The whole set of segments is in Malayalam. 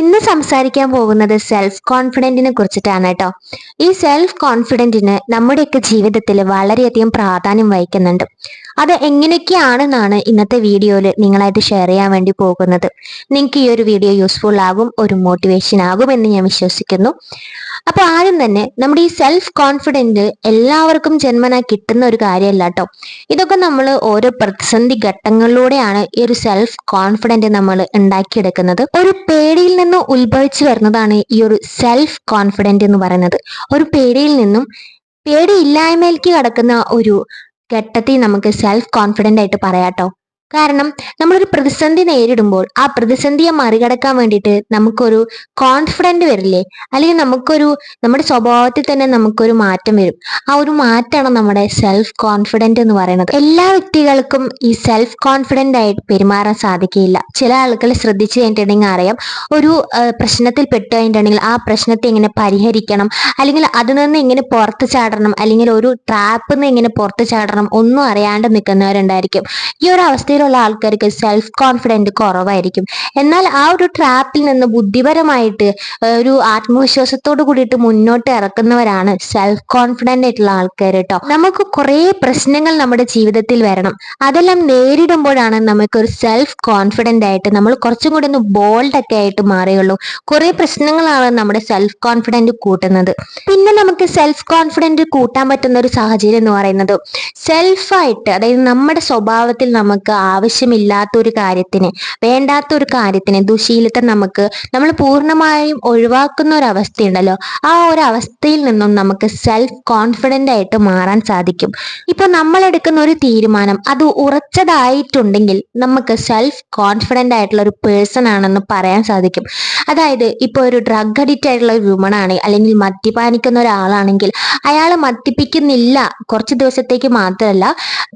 ഇന്ന് സംസാരിക്കാൻ പോകുന്നത് സെൽഫ് കോൺഫിഡന്റിനെ കുറിച്ചിട്ടാണ് കേട്ടോ ഈ സെൽഫ് കോൺഫിഡന്റിന് നമ്മുടെയൊക്കെ ജീവിതത്തിൽ വളരെയധികം പ്രാധാന്യം വഹിക്കുന്നുണ്ട്. അത് എങ്ങനെയൊക്കെയാണെന്നാണ് ഇന്നത്തെ വീഡിയോയിൽ നിങ്ങളായിട്ട് ഷെയർ ചെയ്യാൻ വേണ്ടി പോകുന്നത്. നിങ്ങൾക്ക് ഈ ഒരു വീഡിയോ യൂസ്ഫുൾ ആകും ഒരു മോട്ടിവേഷൻ ആകും എന്ന് ഞാൻ വിശ്വസിക്കുന്നു. അപ്പൊ ആദ്യം തന്നെ നമ്മുടെ ഈ സെൽഫ് കോൺഫിഡന്റ് എല്ലാവർക്കും ജന്മന കിട്ടുന്ന ഒരു കാര്യമല്ല കേട്ടോ. ഇതൊക്കെ നമ്മൾ ഓരോ പ്രതിസന്ധി ഘട്ടങ്ങളിലൂടെയാണ് ഈ ഒരു സെൽഫ് കോൺഫിഡന്റ് നമ്മൾ ഉണ്ടാക്കിയെടുക്കുന്നത്. ഒരു പേടിയിൽ നിന്ന് ഉത്ഭവിച്ചു വരുന്നതാണ് ഈ ഒരു സെൽഫ് കോൺഫിഡന്റ് എന്ന് പറയുന്നത്. ഒരു പേടിയിൽ നിന്നും പേടിയില്ലായ്മയിലേക്ക് കടക്കുന്ന ഒരു ഘട്ടത്തിൽ നമുക്ക് സെൽഫ് കോൺഫിഡന്റ് ആയിട്ട് പറയാട്ടോ. കാരണം നമ്മളൊരു പ്രതിസന്ധി നേരിടുമ്പോൾ ആ പ്രതിസന്ധിയെ മറികടക്കാൻ വേണ്ടിയിട്ട് നമുക്കൊരു കോൺഫിഡന്റ് വരില്ലേ? അല്ലെങ്കിൽ നമുക്കൊരു നമ്മുടെ സ്വഭാവത്തിൽ തന്നെ നമുക്കൊരു മാറ്റം വരും. ആ ഒരു മാറ്റമാണ് നമ്മുടെ സെൽഫ് കോൺഫിഡന്റ് എന്ന് പറയുന്നത്. എല്ലാ വ്യക്തികൾക്കും ഈ സെൽഫ് കോൺഫിഡന്റ് ആയിട്ട് പെരുമാറാൻ സാധിക്കില്ല ചില ആളുകൾ ശ്രദ്ധിച്ചു കഴിഞ്ഞിട്ടുണ്ടെങ്കിൽ അറിയാം. ഒരു പ്രശ്നത്തിൽ പെട്ടു കഴിഞ്ഞിട്ടുണ്ടെങ്കിൽ ആ പ്രശ്നത്തെ എങ്ങനെ പരിഹരിക്കണം? അല്ലെങ്കിൽ അതിൽ നിന്ന് എങ്ങനെ പുറത്ത് ചാടണം? അല്ലെങ്കിൽ ഒരു ട്രാപ്പിൽ നിന്ന് എങ്ങനെ പുറത്ത് ചാടണം? ഒന്നും അറിയാണ്ട് നിൽക്കുന്നവരുണ്ടായിരിക്കും. ഈ ഒരു അവസ്ഥയിൽ അവസ്ഥയിലുള്ള ആൾക്കാർക്ക് സെൽഫ് കോൺഫിഡന്റ് കുറവായിരിക്കും. എന്നാൽ ആ ഒരു ട്രാപ്പിൽ നിന്ന് ബുദ്ധിപരമായിട്ട് ഒരു ആത്മവിശ്വാസത്തോട് കൂടിയിട്ട് മുന്നോട്ട് ഇറക്കുന്നവരാണ് സെൽഫ് കോൺഫിഡന്റ് ആയിട്ടുള്ള ആൾക്കാർ കേട്ടോ നമുക്ക് കുറേ പ്രശ്നങ്ങൾ നമ്മുടെ ജീവിതത്തിൽ വരണം. അതെല്ലാം നേരിടുമ്പോഴാണ് നമുക്ക് ഒരു സെൽഫ് കോൺഫിഡന്റ് ആയിട്ട് നമ്മൾ കുറച്ചും കൂടി ഒന്ന് ബോൾഡ് ഒക്കെ ആയിട്ട് മാറിയുള്ളൂ. കുറേ പ്രശ്നങ്ങളാണ് നമ്മുടെ സെൽഫ് കോൺഫിഡന്റ് കൂട്ടുന്നത്. പിന്നെ നമുക്ക് സെൽഫ് കോൺഫിഡന്റ് കൂട്ടാൻ പറ്റുന്ന ഒരു സാഹചര്യം എന്ന് പറയുന്നത് സെൽഫായിട്ട് അതായത് നമ്മുടെ സ്വഭാവത്തിൽ നമുക്ക് ആവശ്യമില്ലാത്ത ഒരു കാര്യത്തിന് വേണ്ടാത്ത ഒരു കാര്യത്തിന് ദുശീലത്തെ നമുക്ക് നമ്മൾ പൂർണമായും ഒഴിവാക്കുന്ന ഒരു അവസ്ഥയുണ്ടല്ലോ ആ ഒരു അവസ്ഥയിൽ നിന്നും നമുക്ക് സെൽഫ് കോൺഫിഡന്റ് ആയിട്ട് മാറാൻ സാധിക്കും. ഇപ്പൊ നമ്മൾ എടുക്കുന്ന ഒരു തീരുമാനം അത് ഉറച്ചതായിട്ടുണ്ടെങ്കിൽ നമുക്ക് സെൽഫ് കോൺഫിഡന്റ് ആയിട്ടുള്ള ഒരു പേഴ്സൺ ആണെന്ന് പറയാൻ സാധിക്കും. അതായത് ഇപ്പൊ ഒരു ഡ്രഗ് അഡിക്റ്റ് ആയിട്ടുള്ള ഒരു വുമണാണ് അല്ലെങ്കിൽ മദ്യപാനിക്കുന്ന ഒരാളാണെങ്കിൽ അയാൾ മദ്യപിക്കുന്നില്ല കുറച്ച് ദിവസത്തേക്ക് മാത്രമല്ല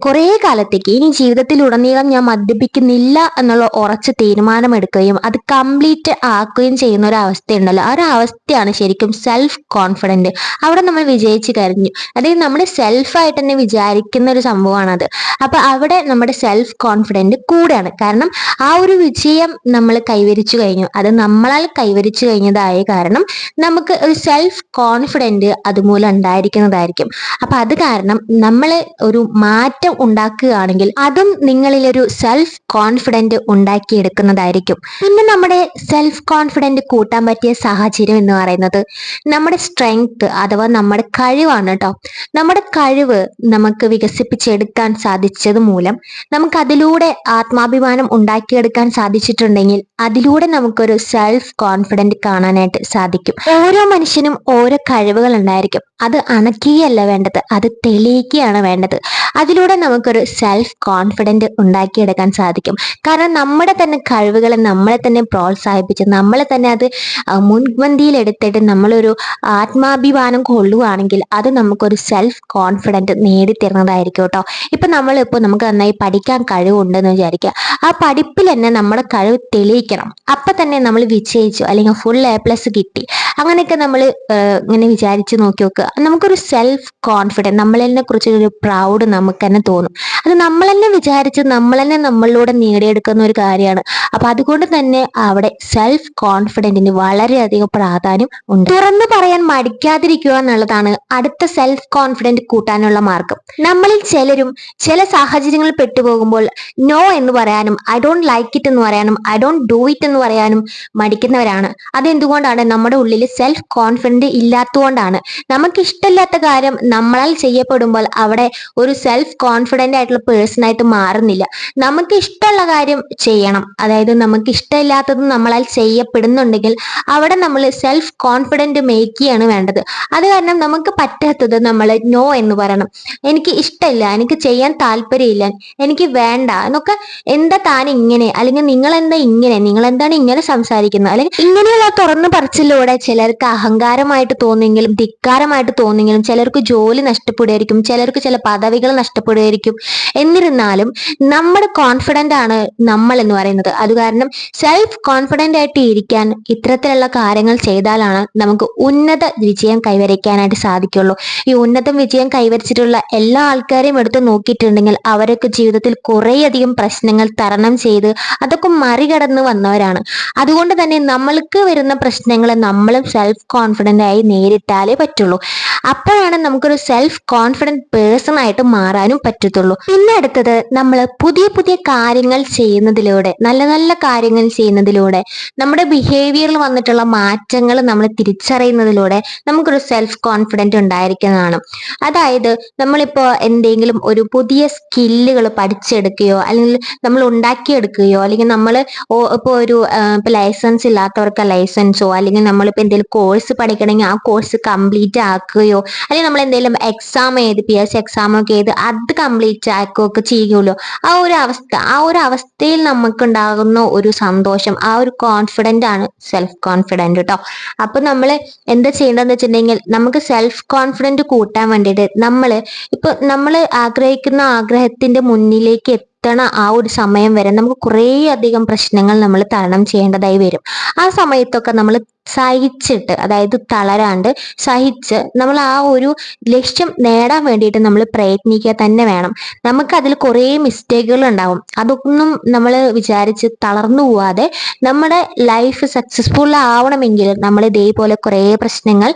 കുറേ കാലത്തേക്ക് ഇനി ജീവിതത്തിൽ ഉടനീളം തൽക്കാലം ഞാൻ മദ്യപിക്കുന്നില്ല എന്നുള്ള ഉറച്ച തീരുമാനമെടുക്കുകയും അത് കംപ്ലീറ്റ് ആക്കുകയും ചെയ്യുന്ന ഒരു അവസ്ഥയുണ്ടല്ലോ ആ ഒരു അവസ്ഥയാണ് ശരിക്കും സെൽഫ് കോൺഫിഡന്റ് അവിടെ നമ്മൾ വിജയിച്ചു കഴിഞ്ഞു. അതായത് നമ്മുടെ സെൽഫായിട്ട് തന്നെ വിചാരിക്കുന്ന ഒരു സംഭവമാണത്. അപ്പൊ അവിടെ നമ്മുടെ സെൽഫ് കോൺഫിഡന്റ് കൂടെയാണ്. കാരണം ആ ഒരു വിജയം നമ്മൾ കൈവരിച്ചു കഴിഞ്ഞു. അത് നമ്മളാൽ കൈവരിച്ചു കഴിഞ്ഞതായ കാരണം നമുക്ക് ഒരു സെൽഫ് കോൺഫിഡന്റ് അതുമൂലം ഉണ്ടായിരിക്കുന്നതായിരിക്കും. അപ്പൊ അത് കാരണം നമ്മൾ ഒരു മാറ്റം ഉണ്ടാക്കുകയാണെങ്കിൽ അതും നിങ്ങളിൽ ഒരു സെൽഫ് കോൺഫിഡന്റ് ഉണ്ടാക്കിയെടുക്കുന്നതായിരിക്കും. പിന്നെ നമ്മുടെ സെൽഫ് കോൺഫിഡന്റ് കൂട്ടാൻ പറ്റിയ സാഹചര്യം എന്ന് പറയുന്നത് നമ്മുടെ സ്ട്രെങ്ത് അഥവാ നമ്മുടെ കഴിവാണ് കേട്ടോ നമ്മുടെ കഴിവ് നമുക്ക് വികസിപ്പിച്ചെടുക്കാൻ സാധിച്ചത് മൂലം നമുക്ക് അതിലൂടെ ആത്മാഭിമാനം ഉണ്ടാക്കിയെടുക്കാൻ സാധിച്ചിട്ടുണ്ടെങ്കിൽ അതിലൂടെ നമുക്കൊരു സെൽഫ് കോൺഫിഡന്റ് കാണാനായിട്ട് സാധിക്കും. ഓരോ മനുഷ്യനും ഓരോ കഴിവുകൾ ഉണ്ടായിരിക്കും. അത് അണക്കുകയല്ല വേണ്ടത് അത് തെളിയിക്കുകയാണ് വേണ്ടത്. അതിലൂടെ നമുക്കൊരു സെൽഫ് കോൺഫിഡന്റ് ഉണ്ടാക്കിയെടുക്കാൻ സാധിക്കും. കാരണം നമ്മുടെ തന്നെ കഴിവുകളെ നമ്മളെ തന്നെ പ്രോത്സാഹിപ്പിച്ച് നമ്മളെ തന്നെ അത് മുൻപന്തിയിൽ എടുത്തിട്ട് നമ്മളൊരു ആത്മാഭിമാനം കൊള്ളുകയാണെങ്കിൽ അത് നമുക്കൊരു സെൽഫ് കോൺഫിഡന്റ് നേടിത്തരുന്നതായിരിക്കും കേട്ടോ. ഇപ്പൊ നമ്മളിപ്പോൾ നമുക്ക് നന്നായി പഠിക്കാൻ കഴിവുണ്ടെന്ന് വിചാരിക്കുക. ആ പഠിപ്പിൽ തന്നെ നമ്മുടെ കഴിവ് തെളിയിക്കണം. അപ്പൊ തന്നെ നമ്മൾ വിജയിച്ചു അല്ലെങ്കിൽ ഫുൾ എ പ്ലസ് കിട്ടി. അങ്ങനെയൊക്കെ നമ്മൾ ഇങ്ങനെ വിചാരിച്ച് നോക്കി നോക്കുക നമുക്കൊരു സെൽഫ് കോൺഫിഡൻസ് നമ്മളതിനെ കുറിച്ചൊരു പ്രൗഡ് നമുക്ക് തന്നെ തോന്നും. അത് നമ്മൾ തന്നെ വിചാരിച്ച് നമ്മൾ തന്നെ നമ്മളിലൂടെ നേടിയെടുക്കുന്ന ഒരു കാര്യമാണ്. അപ്പൊ അതുകൊണ്ട് തന്നെ അവിടെ സെൽഫ് കോൺഫിഡന്റിന് വളരെയധികം പ്രാധാന്യം ഉണ്ട്. തുറന്നു പറയാൻ മടിക്കാതിരിക്കുക എന്നുള്ളതാണ് അടുത്ത സെൽഫ് കോൺഫിഡന്റ് കൂട്ടാനുള്ള മാർഗം. നമ്മളിൽ ചിലരും ചില സാഹചര്യങ്ങളിൽ പെട്ടുപോകുമ്പോൾ നോ എന്ന് പറയാനും ഐ ഡോണ്ട് ലൈക്ക് ഇറ്റ് എന്ന് പറയാനും ഐ ഡോണ്ട് ഡു ഇറ്റ് എന്ന് പറയാനും മടിക്കുന്നവരാണ്. അതെന്തുകൊണ്ടാണ്? നമ്മുടെ ഉള്ളിൽ സെൽഫ് കോൺഫിഡന്റ് ഇല്ലാത്തതുകൊണ്ടാണ്. നമുക്ക് ഇഷ്ടമില്ലാത്ത കാര്യം നമ്മളാൽ ചെയ്യപ്പെടുമ്പോൾ അവിടെ ഒരു സെൽഫ് കോൺഫിഡന്റ് ആയിട്ടുള്ള പേഴ്സൺ ആയിട്ട് മാറുന്നില്ല. നമുക്ക് ഇഷ്ടമുള്ള കാര്യം ചെയ്യണം. അതായത് നമുക്ക് ഇഷ്ടമില്ലാത്തത് നമ്മളാൽ ചെയ്യപ്പെടുന്നുണ്ടെങ്കിൽ അവിടെ നമ്മൾ സെൽഫ് കോൺഫിഡന്റ് മേക്ക് ചെയ്യാണ് വേണ്ടത്. അത് കാരണം നമുക്ക് പറ്റാത്തത് നമ്മൾ നോ എന്ന് പറയണം. എനിക്ക് ഇഷ്ടമില്ല എനിക്ക് ചെയ്യാൻ താല്പര്യമില്ല എനിക്ക് വേണ്ട എന്നൊക്കെ എന്താ താൻ ഇങ്ങനെ അല്ലെങ്കിൽ നിങ്ങൾ എന്താ ഇങ്ങനെ നിങ്ങൾ എന്താണ് ഇങ്ങനെ സംസാരിക്കുന്നത്? അല്ലെങ്കിൽ ഇങ്ങനെയുള്ള തുറന്നു പറച്ചിലൂടെ ചിലർക്ക് അഹങ്കാരമായിട്ട് തോന്നിയെങ്കിലും ധിക്കാരമായിട്ട് തോന്നിയെങ്കിലും ചിലർക്ക് ജോലി നഷ്ടപ്പെടുമായിരിക്കും ചിലർക്ക് ചില പദവികൾ നഷ്ടപ്പെടുമായിരിക്കും. എന്നിരുന്നാലും നമ്മൾ നമ്മുടെ കോൺഫിഡന്റ് ആണ് നമ്മൾ എന്ന് പറയുന്നത്. അത് കാരണം സെൽഫ് കോൺഫിഡന്റ് ആയിട്ട് ഇരിക്കാൻ ഇത്തരത്തിലുള്ള കാര്യങ്ങൾ ചെയ്താലാണ് നമുക്ക് ഉന്നത വിജയം കൈവരിക്കാനായിട്ട് സാധിക്കുള്ളൂ. ഈ ഉന്നത വിജയം കൈവരിച്ചിട്ടുള്ള എല്ലാ ആൾക്കാരെയും എടുത്ത് നോക്കിയിട്ടുണ്ടെങ്കിൽ അവരൊക്കെ ജീവിതത്തിൽ കുറേയധികം പ്രശ്നങ്ങൾ തരണം ചെയ്ത് അതൊക്കെ മറികടന്ന് വന്നവരാണ്. അതുകൊണ്ട് തന്നെ നമ്മൾക്ക് വരുന്ന പ്രശ്നങ്ങളെ നമ്മളും സെൽഫ് കോൺഫിഡന്റ് ആയി നേരിട്ടാലേ പറ്റുള്ളൂ. അപ്പോഴാണ് നമുക്കൊരു സെൽഫ് കോൺഫിഡന്റ് പേഴ്സൺ ആയിട്ട് മാറാനും പറ്റത്തുള്ളൂ. പിന്നെ അടുത്തത് നമ്മൾ പുതിയ പുതിയ കാര്യങ്ങൾ ചെയ്യുന്നതിലൂടെ നല്ല നല്ല കാര്യങ്ങൾ ചെയ്യുന്നതിലൂടെ നമ്മുടെ ബിഹേവിയറിൽ വന്നിട്ടുള്ള മാറ്റങ്ങൾ നമ്മൾ തിരിച്ചറിയുന്നതിലൂടെ നമുക്കൊരു സെൽഫ് കോൺഫിഡന്റ് ഉണ്ടായിരിക്കുന്നതാണ്. അതായത് നമ്മളിപ്പോൾ എന്തെങ്കിലും ഒരു പുതിയ സ്കില്ലുകൾ പഠിച്ചെടുക്കുകയോ അല്ലെങ്കിൽ നമ്മൾ ഉണ്ടാക്കിയെടുക്കുകയോ അല്ലെങ്കിൽ നമ്മൾ ഇപ്പോൾ ഒരു ഇപ്പോൾ ലൈസൻസ് ഇല്ലാത്തവർക്ക് ലൈസൻസോ അല്ലെങ്കിൽ നമ്മളിപ്പോൾ എന്തെങ്കിലും കോഴ്സ് പഠിക്കണമെങ്കിൽ ആ കോഴ്സ് കംപ്ലീറ്റ് ആക്കുകയോ അല്ലെങ്കിൽ നമ്മൾ എന്തെങ്കിലും എക്സാം എഴുതി പി എസ് സി എക്സാം ഒക്കെ എഴുതി അത് കംപ്ലീറ്റ് ആക്കുകയൊക്കെ ചെയ്യുകയുള്ളൂ ആ ഒരു അവസ്ഥ ആ ഒരു അവസ്ഥയിൽ നമുക്കുണ്ടാകുന്ന ഒരു സന്തോഷം ആ ഒരു കോൺഫിഡന്റ് ആണ് സെൽഫ് കോൺഫിഡന്റ് കേട്ടോ അപ്പൊ നമ്മൾ എന്താ ചെയ്യേണ്ടതെന്ന് വെച്ചിട്ടുണ്ടെങ്കിൽ നമുക്ക് സെൽഫ് കോൺഫിഡന്റ് കൂട്ടാൻ വേണ്ടിയിട്ട് നമ്മൾ ഇപ്പൊ നമ്മൾ ആഗ്രഹിക്കുന്ന ആഗ്രഹത്തിന്റെ മുന്നിലേക്ക് എത്തണ ആ ഒരു സമയം വരെ നമുക്ക് കുറേ അധികം പ്രശ്നങ്ങൾ നമ്മൾ തരണം ചെയ്യേണ്ടതായി വരും. ആ സമയത്തൊക്കെ നമ്മൾ സഹിച്ചിട്ട് അതായത് തളരാണ്ട് സഹിച്ച് നമ്മൾ ആ ഒരു ലക്ഷ്യം നേടാൻ വേണ്ടിയിട്ട് നമ്മൾ പ്രയത്നിക്കുക തന്നെ വേണം. നമുക്ക് അതിൽ കുറേ മിസ്റ്റേക്കുകൾ ഉണ്ടാവും. അതൊന്നും നമ്മൾ വിചാരിച്ച് തളർന്നു പോവാതെ നമ്മുടെ ലൈഫ് സക്സസ്ഫുൾ ആവണമെങ്കിൽ നമ്മൾ ഇതേപോലെ കുറേ പ്രശ്നങ്ങൾ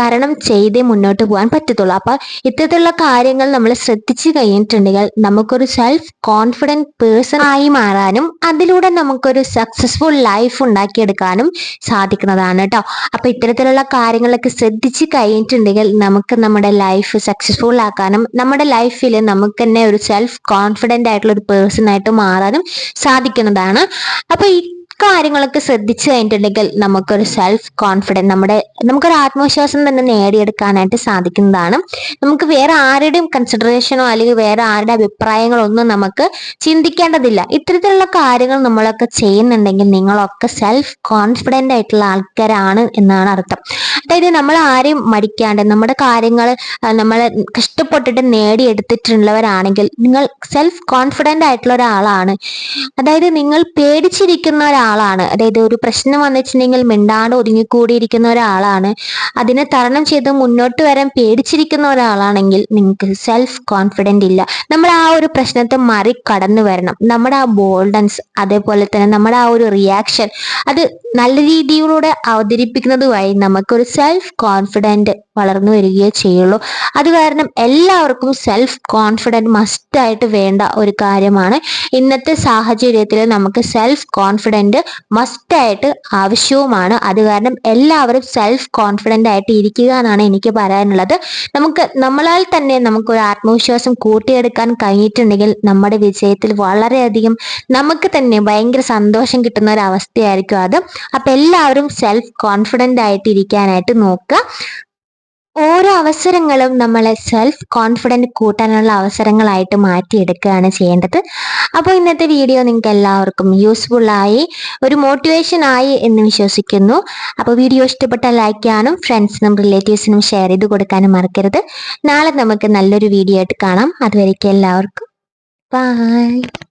തരണം ചെയ്തേ മുന്നോട്ട് പോകാൻ പറ്റത്തുള്ളൂ. അപ്പൊ ഇത്തരത്തിലുള്ള കാര്യങ്ങൾ നമ്മൾ ശ്രദ്ധിച്ചു കഴിഞ്ഞിട്ടുണ്ടെങ്കിൽ നമുക്കൊരു സെൽഫ് കോൺഫിഡന്റ് പേഴ്സൺ ആയി മാറാനും അതിലൂടെ നമുക്കൊരു സക്സസ്ഫുൾ ലൈഫ് ഉണ്ടാക്കിയെടുക്കാനും സാധിക്കുന്നതാണ് കേട്ടോ അപ്പൊ ഇത്തരത്തിലുള്ള കാര്യങ്ങളൊക്കെ ശ്രദ്ധിച്ച് കഴിഞ്ഞിട്ടുണ്ടെങ്കിൽ നമുക്ക് നമ്മുടെ ലൈഫ് സക്സസ്ഫുൾ ആക്കാനും നമ്മുടെ ലൈഫിൽ നമുക്ക് തന്നെ ഒരു സെൽഫ് കോൺഫിഡന്റ് ആയിട്ടുള്ള ഒരു പേഴ്സൺ ആയിട്ട് മാറാനും സാധിക്കുന്നതാണ്. അപ്പൊ ഈ കാര്യങ്ങളൊക്കെ ശ്രദ്ധിച്ചു കഴിഞ്ഞിട്ടുണ്ടെങ്കിൽ നമുക്കൊരു സെൽഫ് കോൺഫിഡൻസ് നമ്മുടെ നമുക്കൊരു ആത്മവിശ്വാസം തന്നെ നേടിയെടുക്കാനായിട്ട് സാധിക്കുന്നതാണ്. നമുക്ക് വേറെ ആരുടെയും കൺസിഡറേഷനോ അല്ലെങ്കിൽ വേറെ ആരുടെ അഭിപ്രായങ്ങളോ ഒന്നും നമുക്ക് ചിന്തിക്കേണ്ടതില്ല. ഇത്തരത്തിലുള്ള കാര്യങ്ങൾ നമ്മളൊക്കെ ചെയ്യുന്നുണ്ടെങ്കിൽ നിങ്ങളൊക്കെ സെൽഫ് കോൺഫിഡന്റ് ആയിട്ടുള്ള ആൾക്കാരാണ് എന്നാണ് അർത്ഥം. അതായത് നമ്മൾ ആരെയും മടിക്കാണ്ട് നമ്മുടെ കാര്യങ്ങൾ നമ്മൾ കഷ്ടപ്പെട്ടിട്ട് നേടിയെടുത്തിട്ടുള്ളവരാണെങ്കിൽ നിങ്ങൾ സെൽഫ് കോൺഫിഡന്റ് ആയിട്ടുള്ള ഒരാളാണ്. അതായത് നിങ്ങൾ പേടിച്ചിരിക്കുന്ന ഒരാളാണ്. അതായത് ഒരു പ്രശ്നം വന്നിട്ടുണ്ടെങ്കിൽ മിണ്ടാണ്ട് ഒതുങ്ങിക്കൂടിയിരിക്കുന്ന ഒരാളാണ്. അതിനെ തരണം ചെയ്ത് മുന്നോട്ട് വരാൻ പേടിച്ചിരിക്കുന്ന ഒരാളാണെങ്കിൽ നിങ്ങൾക്ക് സെൽഫ് കോൺഫിഡന്റ് ഇല്ല. നമ്മൾ ആ ഒരു പ്രശ്നത്തെ മറികടന്നു വരണം. നമ്മുടെ ആ ബോൾഡൻസ് അതേപോലെ തന്നെ നമ്മുടെ ആ ഒരു റിയാക്ഷൻ അത് നല്ല രീതിയിലൂടെ അവതരിപ്പിക്കുന്നത് വഴി നമുക്കൊരു സെൽഫ് കോൺഫിഡന്റ് വളർന്നു വരികയേ ചെയ്യുള്ളൂ. അത് കാരണം എല്ലാവർക്കും സെൽഫ് കോൺഫിഡന്റ് മസ്റ്റായിട്ട് വേണ്ട ഒരു കാര്യമാണ്. ഇന്നത്തെ സാഹചര്യത്തിൽ നമുക്ക് സെൽഫ് കോൺഫിഡന്റ് മസ്റ്റായിട്ട് ആവശ്യവുമാണ്. അത് കാരണം എല്ലാവരും സെൽഫ് കോൺഫിഡന്റ് ആയിട്ട് ഇരിക്കുക എന്നാണ് എനിക്ക് പറയാനുള്ളത്. നമുക്ക് നമ്മളാൽ തന്നെ നമുക്ക് ഒരു ആത്മവിശ്വാസം കൂട്ടിയെടുക്കാൻ കഴിഞ്ഞിട്ടുണ്ടെങ്കിൽ നമ്മുടെ വിജയത്തിൽ വളരെയധികം നമുക്ക് തന്നെ ഭയങ്കര സന്തോഷം കിട്ടുന്ന ഒരു അവസ്ഥയായിരിക്കും അത്. അപ്പം എല്ലാവരും സെൽഫ് കോൺഫിഡന്റ് ആയിട്ട് ഇരിക്കാനായിട്ട് നോക്കുക. ഓരോ അവസരങ്ങളും നമ്മളെ സെൽഫ് കോൺഫിഡന്റ് കൂട്ടാനുള്ള അവസരങ്ങളായിട്ട് മാറ്റിയെടുക്കുകയാണ് ചെയ്യേണ്ടത്. അപ്പോൾ ഇന്നത്തെ വീഡിയോ നിങ്ങൾക്ക് എല്ലാവർക്കും യൂസ്ഫുള്ളായി ഒരു മോട്ടിവേഷൻ ആയി എന്ന് വിശ്വസിക്കുന്നു. അപ്പോൾ വീഡിയോ ഇഷ്ടപ്പെട്ട ലൈക്ക് ചെയ്യാനും ഫ്രണ്ട്സിനും റിലേറ്റീവ്സിനും ഷെയർ ചെയ്ത് കൊടുക്കാനും മറക്കരുത്. നാളെ നമുക്ക് നല്ലൊരു വീഡിയോ ആയിട്ട് കാണാം. അതുവരേക്കും എല്ലാവർക്കും. ബൈ